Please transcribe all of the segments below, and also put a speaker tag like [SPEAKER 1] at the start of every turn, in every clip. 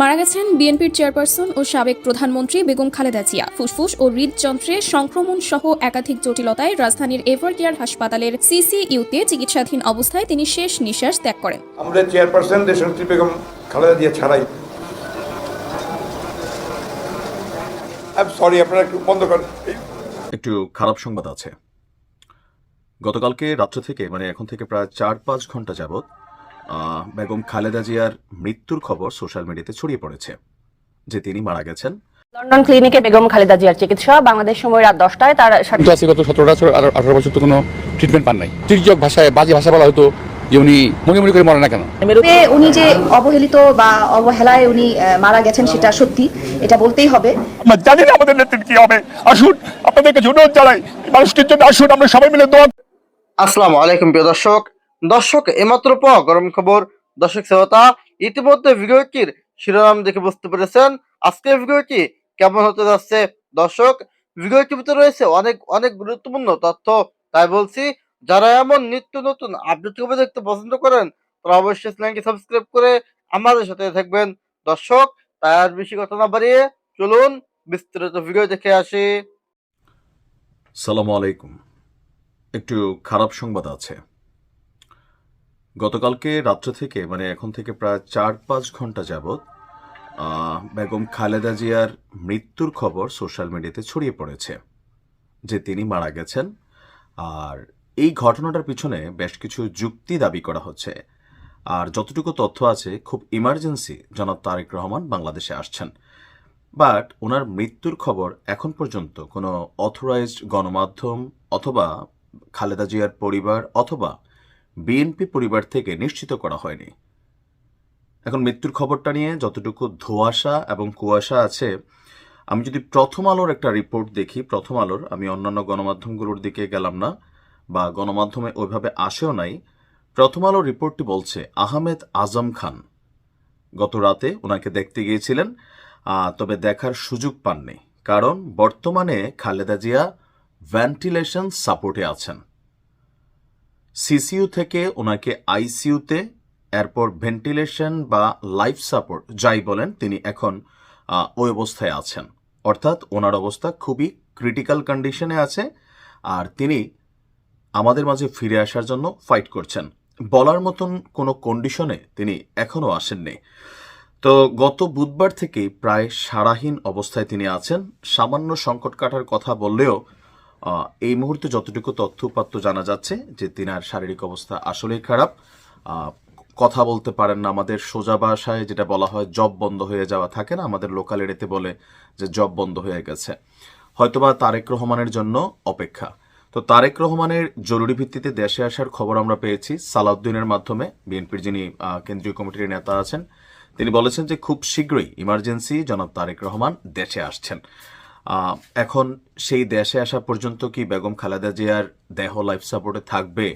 [SPEAKER 1] মারা গেছেন বিএনপির চেয়ারপারসন ও সাবেক প্রধানমন্ত্রী বেগম খালেদা জিয়া। ফুসফুস ও হৃদযন্ত্রে সংক্রমণ সহ একাধিক জটিলতায় রাজধানীর এভারকেয়ার হাসপাতালের সিসিইউতে চিকিৎসাধীন অবস্থায় তিনি শেষ নিঃশ্বাস ত্যাগ করেন।
[SPEAKER 2] আমাদের চেয়ারপারসন দেশনেত্রী বেগম খালেদা জিয়া ছাড়াই। সরি আপনারা একটু বন্ধ করেন।
[SPEAKER 3] একটু খারাপ সংবাদ আছে। গতকালকে রাত্র থেকে মানে এখন থেকে প্রায় চার পাঁচ ঘণ্টা যাবৎ আহ, বেগম খালেদা জিয়ার মৃত্যুর খবর সোশ্যাল মিডিয়াতে ছড়িয়ে পড়েছে যে তিনি মারা গেছেন।
[SPEAKER 4] লন্ডন ক্লিনিকে বেগম খালেদা জিয়ার চিকিৎসা বাংলাদেশ সময় রাত দশটায় তার সাথে
[SPEAKER 5] গত সতেরো বছর আর আঠারো বছর তো কোনো ট্রিটমেন্ট পান নাই। তির্যক ভাষায় বাজে ভাষা বলা হতো যে উনি মনে মনে করে মরে না কেন?
[SPEAKER 6] উনি যে অবহেলিত বা অবহেলায় উনি আহ, মারা গেছেন সেটা সত্যি এটা বলতেই হবে।
[SPEAKER 7] জানি না আমাদের নেতৃত্ব কি হবে। আসুন আপনাদের কাছে অনুরোধ জানাই। মানুষটির জন্য আসুন আমরা সবাই মিলে দোয়া
[SPEAKER 8] আসসালামু আলাইকুম প্রিয় দর্শক। দর্শক এমাত্র পাওয়া গরম খবর। দর্শক শ্রোতা, ইতিমধ্যে ভিডিওটির শিরোনাম দেখে বুঝতে পেরেছেন। আজকের ভিডিওটি কেমন হতে যাচ্ছে? দর্শক, ভিডিওটির ভিতরে রয়েছে অনেক অনেক গুরুত্বপূর্ণ তথ্য। তাই বলছি, যারা এমন নিত্য নতুন আপডেট খবর দেখতে পছন্দ করেন, তারা অবশ্যই চ্যানেলকে সাবস্ক্রাইব করে আমাদের সাথে থাকবেন। দর্শক তাই আর বেশি কথা না বাড়িয়ে চলুন বিস্তারিত ভিডিও দেখে আসি।
[SPEAKER 3] সালাম আলাইকুম। একটু খারাপ সংবাদ আছে। গতকালকে রাত্র থেকে মানে এখন থেকে প্রায় চার পাঁচ ঘণ্টা যাবৎ বেগম খালেদা জিয়ার মৃত্যুর খবর সোশ্যাল মিডিয়াতে ছড়িয়ে পড়েছে, যে তিনি মারা গেছেন। আর এই ঘটনাটার পিছনে বেশ কিছু যুক্তি দাবি করা হচ্ছে। আর যতটুকু তথ্য আছে, খুব ইমার্জেন্সি জনাব তারেক রহমান বাংলাদেশে আসছেন। বাট ওনার মৃত্যুর খবর এখন পর্যন্ত কোনো অথরাইজড গণমাধ্যম অথবা খালেদা জিয়ার পরিবার অথবা বিএনপি পরিবার থেকে নিশ্চিত করা হয়নি। এখন মৃত্যুর খবরটা নিয়ে যতটুকু ধোঁয়াশা এবং কুয়াশা আছে, আমি যদি প্রথম আলোর একটা রিপোর্ট দেখি, প্রথম আলোর, আমি অন্যান্য গণমাধ্যমগুলোর দিকে গেলাম না বা গণমাধ্যমে ওইভাবে আসেও নাই, প্রথম আলোর রিপোর্টটি বলছে আহমেদ আজম খান। গত রাতে ওনাকে দেখতে গিয়েছিলেন তবে দেখার সুযোগ পাননি। কারণ বর্তমানে খালেদা জিয়া ভেন্টিলেশন সাপোর্টে আছেন। সিসিইউ থেকে ওনাকে আইসিইউতে এরপর ভেন্টিলেশন বা লাইফ সাপোর্ট, যাই বলেন, তিনি এখন ওই অবস্থায় আছেন। অর্থাৎ ওনার অবস্থা খুবই ক্রিটিক্যাল কন্ডিশনে আছে, আর তিনি আমাদের মাঝে ফিরে আসার জন্য ফাইট করছেন। বলার মতন কোনো কন্ডিশনে তিনি এখনও আসেননি। তো গত বুধবার থেকেই প্রায় সারাহীন অবস্থায় তিনি আছেন। সামান্য সংকট কাটার কথা বললেও এই মুহূর্তে যতটুকু তথ্য উপাত্ত জানা যাচ্ছে যে তিনার শারীরিক অবস্থা আসলেই খারাপ কথা বলতে পারেন না আমাদের সোজা ভাষায় যেটা বলা হয় জব বন্ধ হয়ে যাওয়া থাকে না, আমাদের লোকাল এরিয়াতে বলে যে জব বন্ধ হয়ে গেছে। হয়তোবা তারেক রহমানের জন্য অপেক্ষা। তো তারেক রহমানের জরুরি ভিত্তিতে দেশে আসার খবর আমরা পেয়েছি সালাউদ্দিনের মাধ্যমে, বিএনপির যিনি কেন্দ্রীয় কমিটির নেতা আছেন, তিনি বলেছেন যে খুব শীঘ্রই ইমার্জেন্সি জনাব তারেক রহমান দেশে আসছেন। এখন সেই দেশে আসা পর্যন্ত কি বেগম খালেদা জিয়ার দেহ লাইফ সাপোর্টে থাকবে?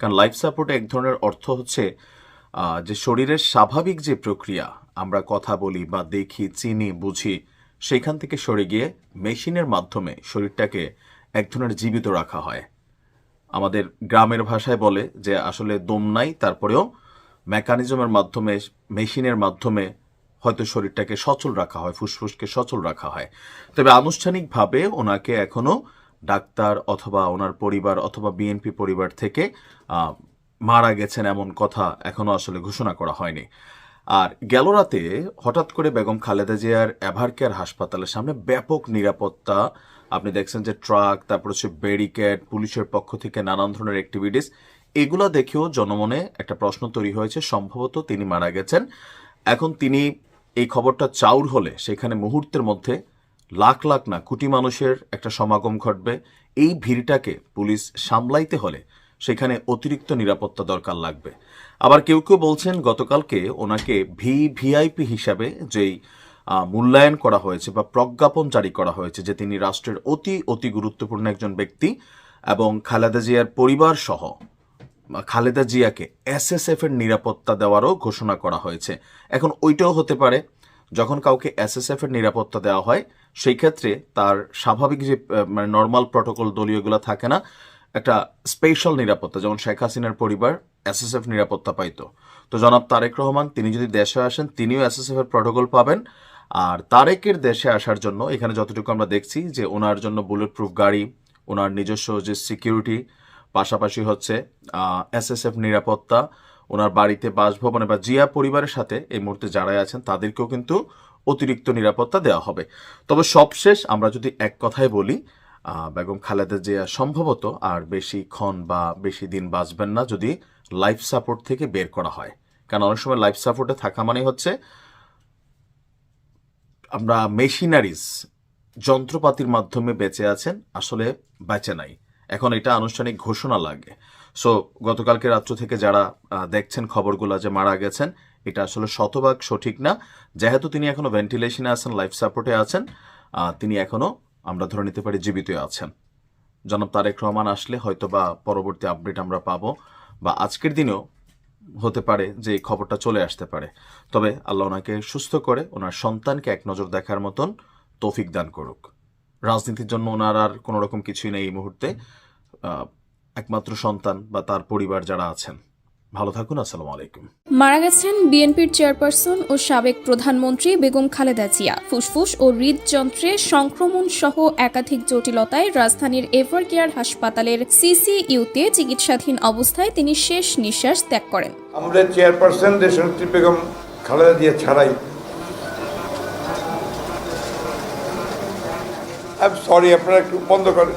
[SPEAKER 3] কারণ লাইফ সাপোর্টে এক ধরনের অর্থ হচ্ছে যে শরীরের স্বাভাবিক যে প্রক্রিয়া, আমরা কথা বলি বা দেখি, চিনি, বুঝি সেইখান থেকে সরে গিয়ে মেশিনের মাধ্যমে শরীরটাকে এক ধরনের জীবিত রাখা হয়। আমাদের গ্রামের ভাষায় বলে যে আসলে দম নাই, তারপরেও মেকানিজমের মাধ্যমে মেশিনের মাধ্যমে হয়তো শরীরটাকে সচল রাখা হয়, ফুসফুসকে সচল রাখা হয়। তবে আনুষ্ঠানিকভাবে ওনাকে এখনও ডাক্তার অথবা ওনার পরিবার অথবা বিএনপি পরিবার থেকে মারা গেছেন এমন কথা এখনও আসলে ঘোষণা করা হয়নি। আর গেল রাতে হঠাৎ করে বেগম খালেদা জিয়ার এভার কেয়ার হাসপাতালের সামনে ব্যাপক নিরাপত্তা, আপনি দেখছেন যে ট্রাক, তারপর হচ্ছে ব্যারিকেড, পুলিশের পক্ষ থেকে নানান ধরনের অ্যাক্টিভিটিস এগুলো দেখেও জনমনে একটা প্রশ্ন তৈরি হয়েছে। সম্ভবত তিনি মারা গেছেন। এখন তিনি এই খবরটা চাউর হলে সেখানে মুহূর্তের মধ্যে লাখ লাখ না কোটি মানুষের একটা সমাগম ঘটবে। এই ভিড়টাকে পুলিশ সামলাইতে হলে সেখানে অতিরিক্ত নিরাপত্তা দরকার লাগবে। আবার কেউ কেউ বলছেন গতকালকে ওনাকে ভি ভিআইপি হিসাবে যেই মূল্যায়ন করা হয়েছে বা প্রজ্ঞাপন জারি করা হয়েছে যে তিনি রাষ্ট্রের অতি অতি গুরুত্বপূর্ণ একজন ব্যক্তি এবং খালেদা জিয়ার পরিবার সহ খালেদা জিয়াকে এসএসএফ এর নিরাপত্তা দেওয়ারও ঘোষণা করা হয়েছে। এখন ওইটাও হতে পারে, যখন কাউকে এসএসএফ এর নিরাপত্তা দেওয়া হয়, সেই ক্ষেত্রে তার স্বাভাবিক যে মানে নর্মাল প্রটোকল দলীয়গুলো থাকে না, একটা স্পেশাল নিরাপত্তা, যেমন শেখ হাসিনার পরিবার এসএসএফ নিরাপত্তা পাইতো। তো জনাব তারেক রহমান, তিনি যদি দেশে আসেন, তিনিও এসএসএফ এর প্রটোকল পাবেন। আর তারেকের দেশে আসার জন্য, এখানে যতটুকু আমরা দেখছি যে, ওনার জন্য বুলেট প্রুফ গাড়ি, ওনার নিজস্ব যে সিকিউরিটি পাশাপাশি হচ্ছে এসএসএফ নিরাপত্তা, ওনার বাড়িতে বাসভবনে বা জিয়া পরিবারের সাথে এই মুহূর্তে যারাই আছেন, তাদেরকেও কিন্তু অতিরিক্ত নিরাপত্তা দেওয়া হবে। তবে সবশেষ আমরা যদি এক কথায় বলি বেগম খালেদা জিয়া সম্ভবত আর বেশিক্ষণ বা বেশি দিন বাঁচবেন না যদি লাইফ সাপোর্ট থেকে বের করা হয়। কারণ অনেক সময় লাইফ সাপোর্টে থাকা মানে হচ্ছে, আমরা মেশিনারিজ, যন্ত্রপাতির মাধ্যমে বেঁচে আছেন, আসলে বেঁচে নাই। এখন এটা আনুষ্ঠানিক ঘোষণা লাগে। সো গতকালকে রাত্র থেকে যারা দেখছেন খবরগুলো যে মারা গেছেন, এটা আসলে শতভাগ সঠিক না। যেহেতু তিনি এখনও ভেন্টিলেশনে আছেন লাইফ সাপোর্টে আছেন তিনি এখনও, আমরা ধরে নিতে পারি জীবিত আছেন। জনাব তারেক রহমান আসলে হয়তো বা পরবর্তী আপডেট আমরা পাবো, বা আজকের দিনেও হতে পারে যে এই খবরটা চলে আসতে পারে। তবে আল্লাহ ওনাকে সুস্থ করে, ওনার সন্তানকে এক নজর দেখার মতন তৌফিক দান করুক। রাজনীতির জন্য ওনার আর কোনো রকম কিছুই নেই এই মুহূর্তে। আহ, একমাত্র সন্তান বা তার পরিবার যারা আছেন। ভালো থাকুন আসসালামু আলাইকুম।
[SPEAKER 1] মারা গেছেন বিএনপির চেয়ারপারসন ও সাবেক প্রধানমন্ত্রী বেগম খালেদা জিয়া। ফুসফুস ও হৃদযন্ত্রে সংক্রমণ সহ একাধিক জটিলতায় রাজধানীর এভার কেয়ার হাসপাতালের সিসিইউতে চিকিৎসাধীন অবস্থায় তিনি শেষ নিঃশ্বাস ত্যাগ করেন।
[SPEAKER 2] আমাদের চেয়ারপারসন দেশনেত্রী বেগম খালেদা জিয়া ছাড়াই আই সরি আপনারা একটু বন্ধ করেন।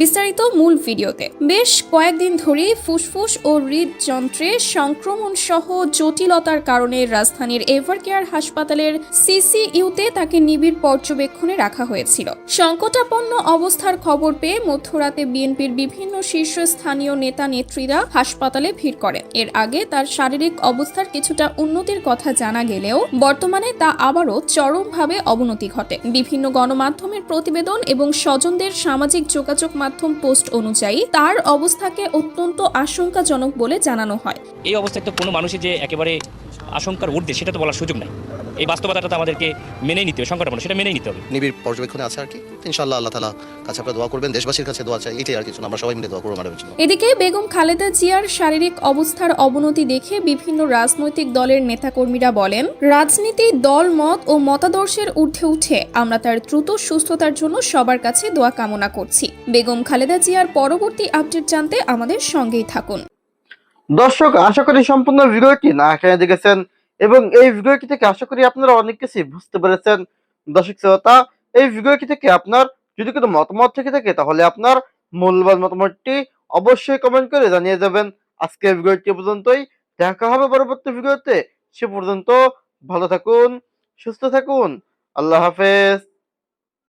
[SPEAKER 1] বিস্তারিত মূল ভিডিওতে। বেশ কয়েকদিন ধরে ফুসফুস ও হৃদযন্ত্রে সংক্রমণ সহ জটিলতার কারণে রাজধানীর এভারকেয়ার হাসপাতালের সিসিইউতে তাকে নিবিড় পর্যবেক্ষণে রাখা হয়েছিল। সংকটাপন্ন অবস্থার খবর পেয়ে মধ্যরাতে বিএনপির বিভিন্ন শীর্ষস্থানীয় নেতা নেত্রীরা হাসপাতালে ভিড় করেন। এর আগে তার শারীরিক অবস্থার কিছুটা উন্নতির কথা জানা গেলেও বর্তমানে তা আবারও চরমভাবে অবনতি ঘটে। বিভিন্ন গণমাধ্যমের প্রতিবেদন এবং স্বজনদের সামাজিক যোগাযোগ মাধ্যম পোস্ট অনুযায়ী তার অবস্থাকে অত্যন্ত আশঙ্কাজনক বলে জানানো হয়।
[SPEAKER 9] এই অবস্থায় তো কোনো মানুষের যে একেবারে আশঙ্কার ঊর্ধ্বে সেটা তো বলার সুযোগ নাই। এই বাস্তবতাটা তো আমাদেরকে মেনেই নিতে হবে সংকটাপন্ন সেটা মেনেই নিতে হবে।
[SPEAKER 10] নিবিড় পর্যবেক্ষণে আছে আর কি। ইনশাআল্লাহ আল্লাহ তালা কাছে আপনারা দোয়া করবেন দেশবাসীর কাছে দোয়া চাই এটাই আর কিছু আমরা সবাই মিলে দোয়া করব ম্যাডামের জন্য।
[SPEAKER 1] এদিকে বেগম খালেদা জিয়ার শারীরিক অবস্থার অবনতি দেখে বিভিন্ন রাজনৈতিক দলের নেতাকর্মীরা বলেন রাজনীতি দল মত ও মতাদর্শের ঊর্ধ্বে উঠে আমরা তার দ্রুত সুস্থতার জন্য সবার কাছে দোয়া কামনা করছি। বেগম খালেদা জিয়ার পরবর্তী আপডেট জানতে আমাদের সঙ্গেই থাকুন।
[SPEAKER 8] দর্শক, আশা করি সম্পূর্ণ ভিডিওটি না এখানে দেখেছেন এবং এই ভিডিওটি থেকে আশা করি আপনারা অনেক কিছুই বুঝতে পেরেছেন। দর্শক শ্রোতা, এই ভিডিওটি থেকে আপনার যদি কোনো মতামত থেকে থাকে, তাহলে আপনার মূল্যবান মতামতটি অবশ্যই কমেন্ট করে জানিয়ে যাবেন আজকে ভিডিওটি পর্যন্তই। দেখা হবে পরবর্তী ভিডিওতে। সে পর্যন্ত ভালো থাকুন, সুস্থ থাকুন। আল্লাহ হাফেজ।